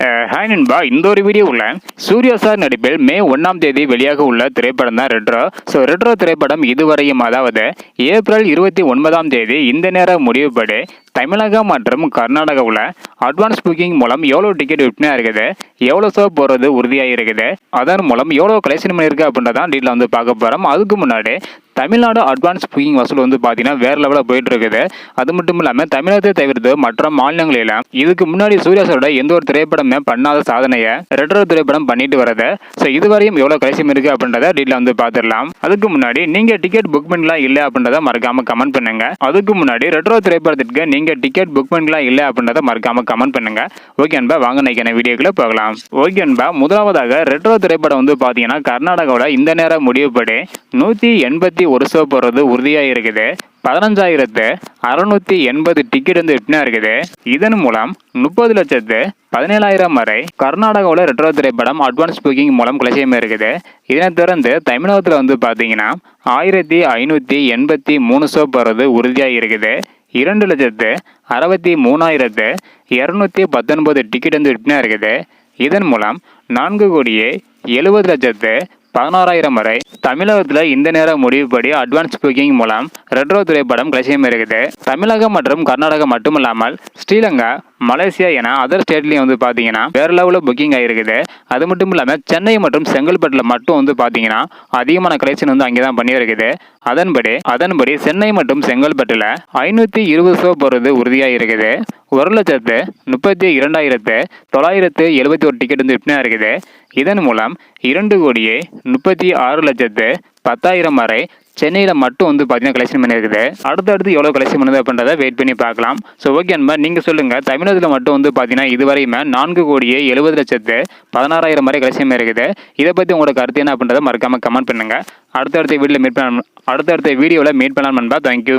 Hi நண்பா. இந்த ஒரு வீடியோவில் சூர்யா சார் நடிப்பில் மே ஒன்றாம் தேதி வெளியாக உள்ள திரைப்படம் தான் ரெட்ரோ. ஸோ ரெட்ரோ திரைப்படம் இதுவரையும் அதாவது ஏப்ரல் இருபத்தி ஒன்பதாம் தேதி இந்த நேர முடிவுபடி தமிழகம் மற்றும் கர்நாடகாவில் அட்வான்ஸ் புக்கிங் மூலம் எவ்வளோ டிக்கெட் விற்பனை இருக்குது எவ்வளோ ஷோ போகிறது உறுதியாக இருக்குது அதன் மூலம் எவ்வளோ கலெக்ஷன் பண்ணியிருக்கு அப்படின்றதான் டீட்டில் வந்து பார்க்க போகிறோம் அதுக்கு முன்னாடி தமிழ்நாடு அட்வான்ஸ் புக்கிங் வசூல் வந்து பார்த்தீங்கன்னா வேறு லெவலில் போயிட்டு இருக்குது. அது மட்டும் இல்லாமல் தமிழகத்தை தவிர்த்து மற்ற மாநிலங்களில் இதுக்கு முன்னாடி சூர்யா சாரோட எந்த ஒரு திரைப்படமே பண்ணாத சாதனையை ரெட்ரோ திரைப்படம் பண்ணிட்டு வரது. ஸோ இதுவரையும் எவ்வளோ கலெக்ஷன் இருக்குது அப்படின்றத டீட்டில் வந்து பார்த்துடலாம் அதுக்கு முன்னாடி நீங்கள் டிக்கெட் புக் பண்ணலாம் இல்லை அப்படின்றத மறக்காம கமெண்ட் பண்ணுங்க. அதுக்கு முன்னாடி ரெட்ரோ திரைப்படத்திற்கு நீங்கள் டிக்கெட் புக் பண்ணலாம் இல்லை அப்படின்றத மறக்காம கமெண்ட் பண்ணுங்க. ஓகே அன்பா வாங்க நினைக்கிற வீடியோக்குள்ள போகலாம். ஓகே அன்பா முதலாவதாக ரெட்ரோ திரைப்படம் வந்து பார்த்தீங்கன்னா கர்நாடகாவோட இந்த நேரம் முடிவுப்படி நூற்றி எண்பத்தி ஒரு ஷோ போகிறது உறுதியாக இருக்குது. பதினஞ்சாயிரத்து அறுநூத்தி எண்பது டிக்கெட் வந்து விற்பனை இருக்குது. இதன் மூலம் முப்பது லட்சத்து பதினேழாயிரம் வரை கர்நாடகாவில் ரெட்ரோ திரைப்படம் அட்வான்ஸ் புக்கிங் மூலம் கலசியமே இருக்குது இதனை தொடர்ந்து தமிழகத்தில் வந்து பார்த்தீங்கன்னா ஆயிரத்தி ஐநூற்றி எண்பத்தி மூணு ஷோ போகிறது உறுதியாக இருக்குது. இரண்டு லட்சத்து அறுபத்தி மூணாயிரத்து இரநூத்தி பத்தொன்பது டிக்கெட் வந்து விற்பனை இருக்குது. இதன் மூலம் நான்கு கோடியே எழுபது லட்சத்து பதினாறாயிரம் வரை. தமிழகத்தில் இந்த நேர முடிவுப்படி அட்வான்ஸ் புக்கிங் மூலம் ரெட்ரோ திரைப்படம் கலசியம் இருக்குது. தமிழகம் மற்றும் கர்நாடகா மட்டுமல்லாமல் ஸ்ரீலங்கா மலேசியா என அதர் ஸ்டேட்லேயும் வந்து பார்த்தீங்கன்னா வேறு லெவலில் புக்கிங் ஆகிருக்குது அது மட்டும் இல்லாமல் சென்னை மற்றும் செங்கல்பட்டில் மட்டும் வந்து பார்த்தீங்கன்னா அதிகமான கலெக்ஷன் வந்து அங்கே தான் பண்ணியிருக்குது. அதன்படி அதன்படி சென்னை மற்றும் செங்கல்பட்டில் ஐநூற்றி இருபது ஷோ போகிறது உறுதியாக இருக்குது ஒரு லட்சத்து முப்பத்தி இரண்டாயிரத்து தொள்ளாயிரத்து எழுபத்தி ஒரு டிக்கெட் வந்து விற்பனை இருக்குது. இதன் மூலம் இரண்டு கோடியே முப்பத்தி ஆறு லட்சத்து பத்தாயிரம் வரை சென்னையில் மட்டும் வந்து பார்த்தீங்கன்னா கலெக்ஷன் பண்ணியிருக்குது. அடுத்தடுத்து எவ்வளோ கலெக்ஷன் பண்ணுது அப்படின்றத வெயிட் பண்ணி பார்க்கலாம். ஸோ ஓகே அன்பா நீங்கள் சொல்லுங்கள் தமிழகத்தில் மட்டும் வந்து பார்த்தீங்கன்னா இதுவரையுமே நான்கு கோடியே எழுபது லட்சத்து பதினாறாயிரம் வரை கலெக்ஷன் இருக்குது இதை பற்றி உங்களோட கருத்து என்ன அப்படின்றத மறக்காமல் கமெண்ட் பண்ணுங்கள் அடுத்தடுத்த வீடியோவில் மீட் பண்ண அடுத்தடுத்த வீடியோவில் மீட் பண்ணலாம் நண்பா தேங்க்யூ